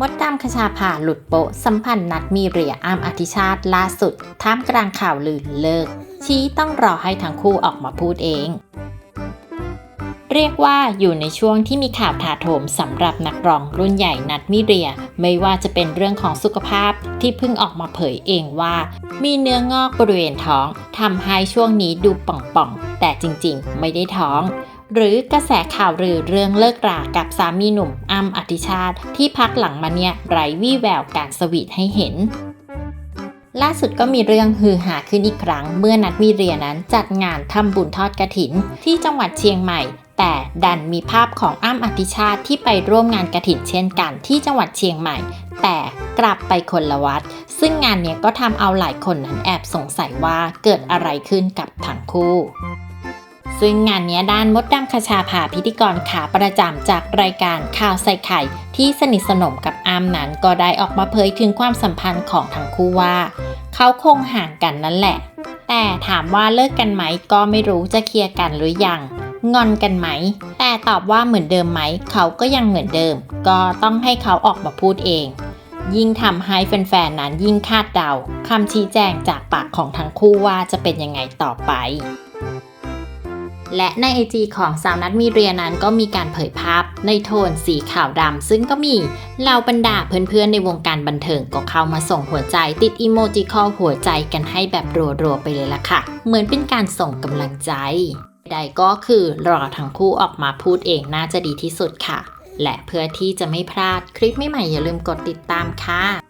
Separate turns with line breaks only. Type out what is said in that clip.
มดดำคชาภาหลุดโปะสัมพันธ์นัดมีเรียอามอธิชาติล่าสุดท่ามกลางข่าวลือเลิก ชี้ต้องรอให้ทั้งคู่ออกมาพูดเอง เรียกว่าอยู่ในช่วงที่มีข่าวถาโถมสำหรับนักร้องรุ่นใหญ่นัดมิเรีย ไม่ว่าจะเป็นเรื่องของสุขภาพที่เพิ่งออกมาเผยเองว่า มีเนื้องอกบริเวณท้องทำให้ช่วงนี้ดูป่องๆ แต่จริงๆ ไม่ได้ท้อง หรือกระแสข่าวลือเรื่องเลิกรากับสามีหนุ่มอ้ำอธิชาติ ที่พักหลังมาเนี่ยไร้วี่แววการสวีทให้เห็นล่าสุดก็มีเรื่องฮือหาขึ้นอีกครั้ง เมื่อนัดมีเรียนั้นจัดงานทำบุญทอดกระถิน ที่จังหวัดเชียงใหม่ แต่ดันมีภาพของอ้ำอธิชาติที่ไปร่วมงานกระถินเช่นกันที่จังหวัดเชียงใหม่ แต่กลับไปคนละวัด ซึ่งงานเนี้ยก็ทำเอาหลายคนนั้นแอบสงสัยว่าเกิดอะไรขึ้นกับทั้งคู่ ซึ่งงานนี้ด้านมดดำคชาภาพิธีกรขาประจำจากรายการข่าวใส่ไข่ ที่สนิทสนมกับอามนั้นก็ได้ออกมาเผยถึงความสัมพันธ์ของทั้งคู่ว่า เขาคงห่างกันนั่นแหละ แต่ถามว่าเลิกกันไหมก็ไม่รู้จะเคลียร์กันหรือยัง งอนกันไหม แต่ตอบว่าเหมือนเดิมไหม เขาก็ยังเหมือนเดิม ก็ต้องให้เขาออกมาพูดเอง ยิ่งทำให้แฟนๆนั้นยิ่งคาดเดาคำชี้แจงจากปากของทั้งคู่ว่าจะเป็นยังไงต่อไป และในไอจีของสาวนัดมีเรียนั้นก็มีการเผยภาพในโทนสีขาวดำซึ่งก็มีเหล่าบรรดาเพื่อนๆในวงการบันเทิงก็เข้ามาส่งหัวใจติดอีโมจิคอหัวใจกันให้แบบรัวๆไปเลยล่ะค่ะ เหมือนเป็นการส่งกำลังใจ ใดก็คือรอทั้งคู่ออกมาพูดเองน่าจะดีที่สุดค่ะ และเพื่อที่จะไม่พลาดคลิปใหม่ๆอย่าลืมกดติดตามค่ะ